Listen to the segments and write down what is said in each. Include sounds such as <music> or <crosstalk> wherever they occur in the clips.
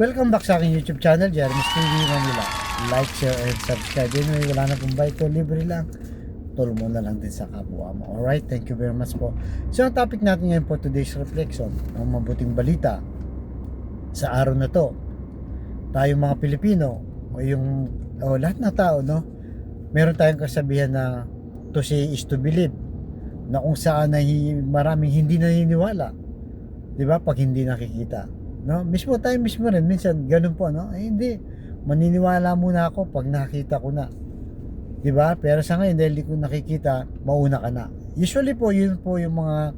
Welcome back sa aking YouTube channel, Jeremy's TV Manila. Like, share, and subscribe. Anyway, wala na pong to, libre lang. Tulong mo na lang din sa kapwa mo. Alright, thank you very much po. So, ang topic natin ngayon po today's reflection, ang mabuting balita sa araw na to. Tayo mga Pilipino, o yung, o lahat na tao, no? Meron tayong kasabihan na to say is to believe na kung saan ay maraming hindi naniniwala. 'Di ba? Pag hindi nakikita. No? Mismo tayo mismo rin minsan ganun po, no? Eh, hindi maniniwala muna ako pag nakita ko na. 'Di ba? Pero sa ngayon dahil di ko nakikita, mauna ka na. Usually po, yun po yung mga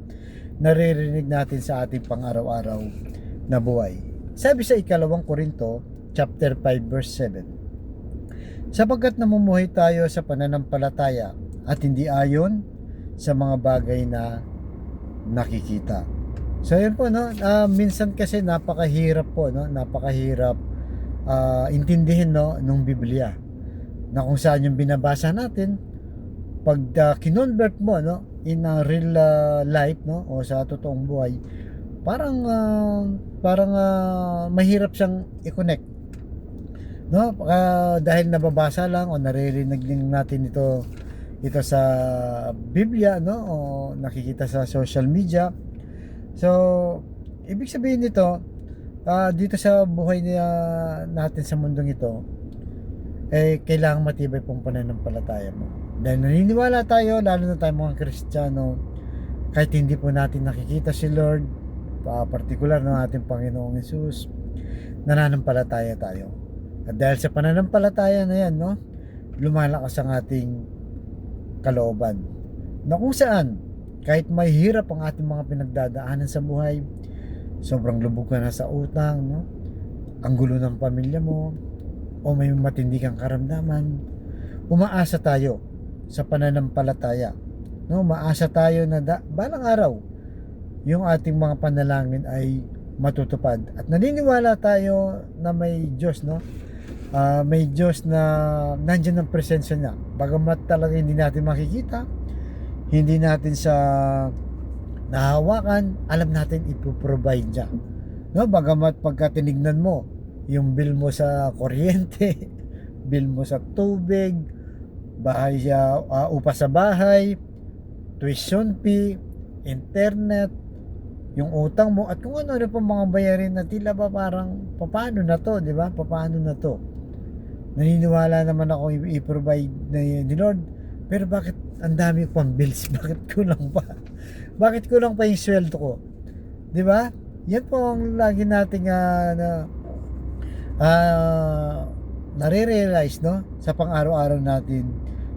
naririnig natin sa ating pang-araw-araw na buhay. Sabi sa ikalawang Korinto, chapter 5 verse 7. Sapagkat namumuhay tayo sa pananampalataya at hindi ayon sa mga bagay na nakikita. So yun po no, Ah, minsan kasi napakahirap po no, napakahirap ah, intindihin no? Nung Biblia na kung saan yung binabasa natin. Pag ah, kinonvert mo no? In a real ah, life no? O sa totoong buhay parang ah, parang ah, mahirap siyang i-connect no? Ah, dahil nababasa lang o naririnig din natin ito ito sa Biblia no? O nakikita sa social media so ibig sabihin nito ah, dito sa buhay niya natin sa mundong ito eh kailangan matibay pong pananampalataya mo. Dahil naniniwala tayo lalo na tayo mga Kristiyano kahit hindi po natin nakikita si Lord pa partikular ng ating Panginoong Yesus nananampalataya tayo. At dahil sa pananampalataya na yan no lumalakas ang ating kalooban. Na kung saan kahit may hirap ang ating mga pinagdadaanan sa buhay sobrang lubog ka na sa utang no? Ang gulo ng pamilya mo o may matindi kang karamdaman umaasa tayo sa pananampalataya no? Maasa tayo na da, balang araw yung ating mga panalangin ay matutupad. At naniniwala tayo na may Diyos no? Ah, may Diyos na nandyan ang presensya niya. Bagamat talaga hindi natin makikita hindi natin sa nahawakan. Alam natin ipoprovide niya. No bagamat pagka tinignan mo yung bill mo sa kuryente <laughs> bill mo sa tubig bahay sa ah, upa sa bahay tuition fee internet yung utang mo at kung ano na pa mga bayarin na tila ba parang paano na to di ba? Paano na to? Naniniwala naman ako i-provide na ni Lord pero bakit ang dami pang bills? <laughs> Bakit kulang pa? Bakit kulang pa yung sweldo ko? Di ba? Yan po ang lagi nating ah, na ah nare-realize no? Sa pang-araw-araw natin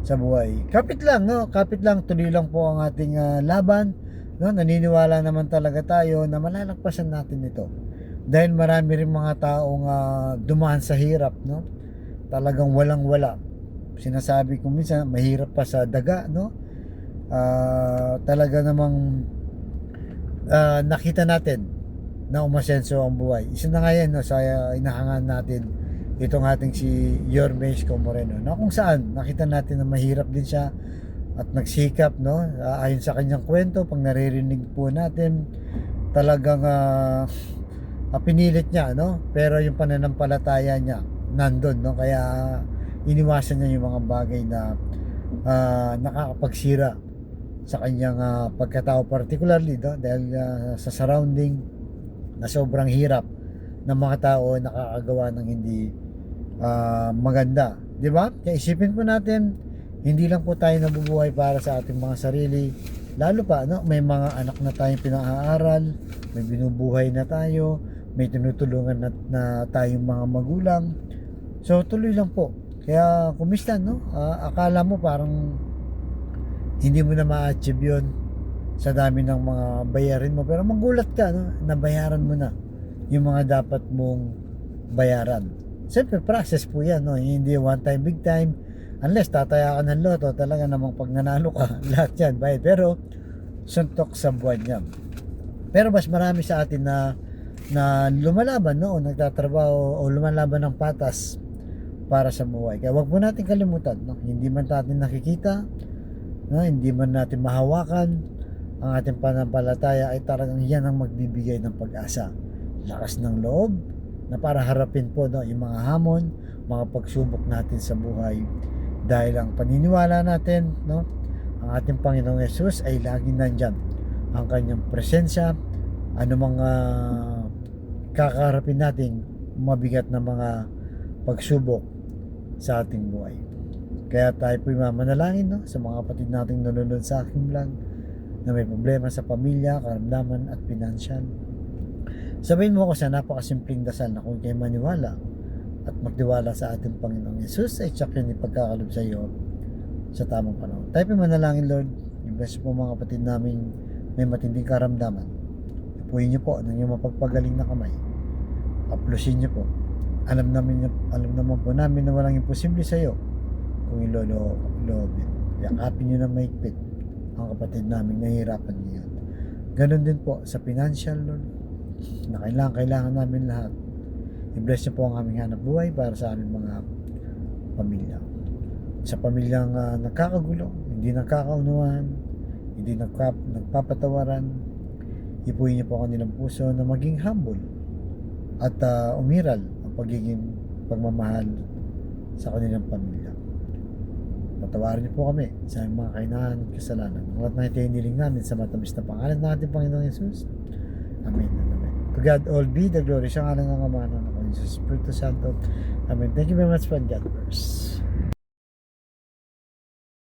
sa buhay. Kapit lang no? Kapit lang tuloy lang po ang ating ah, laban no? Naniniwala naman talaga tayo na malalagpasan natin ito. Dahil marami rin mga taong ah, dumaan sa hirap no? Talagang walang wala sinasabi ko minsan mahirap pa sa daga no? Ah, talaga namang ah, nakita natin na umasenso ang buhay. Isa na nga yan no, sa inahangan natin itong ating si Yormes Moreno na kung saan nakita natin na mahirap din siya at nagsikap no? Ah, ayon sa kanyang kwento pag naririnig po natin talagang ah, ah, pinilit niya no? Pero yung pananampalataya niya nandun no? Kaya iniwasan niya yung mga bagay na ah, nakakapagsira sa kanyang ah, pagkatao. Particularly no? dahil ah, sa surrounding na sobrang hirap ng mga tao nakakagawa ng hindi ah, maganda. Di ba? Kaya isipin po natin hindi lang po tayo nabubuhay para sa ating mga sarili. Lalo pa no may mga anak na tayong pinaaral may binubuhay na tayo may tinutulungan na, na tayong mga magulang. So tuloy lang po kaya kumista no? Ah, akala mo parang hindi mo na ma-achieve yun sa dami ng mga bayarin mo. Pero magulat ka no? Nabayaran mo na yung mga dapat mong bayaran. Siyempre process po yan no? Hindi one time big time. Unless tataya ka ng loto talaga namang pag nanalo ka <laughs> lahat yan bayad pero suntok sa buwan yan. Pero mas marami sa atin na na lumalaban no? Nagtatrabaho o lumalaban ng patas para sa buhay kaya wag mo natin kalimutan no hindi man natin nakikita no? hindi man natin mahawakan ang ating panampalataya ay talagang yan ang magbibigay ng pag-asa lakas ng loob na para harapin po no, yung mga hamon, mga pagsubok natin sa buhay. Dahil ang paniniwala natin, no, ang ating Panginoong Yesus ay laging nandyan. Ang kanyang presensya, ano mga kakaharapin nating mabigat na mga pagsubok sa ating buhay. Kaya tayo po mamanalangin no, sa mga kapatid nating nanonood sa aking vlog na may problema sa pamilya, karamdaman at pinansyal. Sabihin mo ako sa napakasimpleng dasal na kung kayo maniwala at magtiwala sa ating Panginoong Yesus ay tsak yun ipagkakalob sa iyo sa tamang panahon. Tayo po manalangin Lord, yung bless po mga kapatid namin may matinding karamdaman. Ipuin niyo po ng iyong mapagpagaling na kamay. Aplusin niyo po. Alam namin alam naman po namin na walang imposible sa iyo kung ilolo loobin. Yakapin niyo na maigpit ang kapatid namin nahihirapan ngayon. Ganon din po sa financial Lord na kailangan, kailangan namin lahat. I-bless niyo po ang aming hanap buhay para sa aming mga pamilya. Sa pamilyang uh, nagkakagulo, hindi nagkakaunuan, hindi nagkap, nagpapatawaran, ipuin niyo po ang kanilang puso na maging humble at uh, umiral pagiging pagmamahal sa kanilang pamilya. Patawarin niyo po kami sa mga kainahan at kasalanan. Ang lahat na hiniling namin sa matamis na pangalan ng ating Panginoong Yesus. Amen Amen. To God all be the glory. Siya nga lang ang Ama ng Espiritu Santo. Amen. Thank you very much for God bless.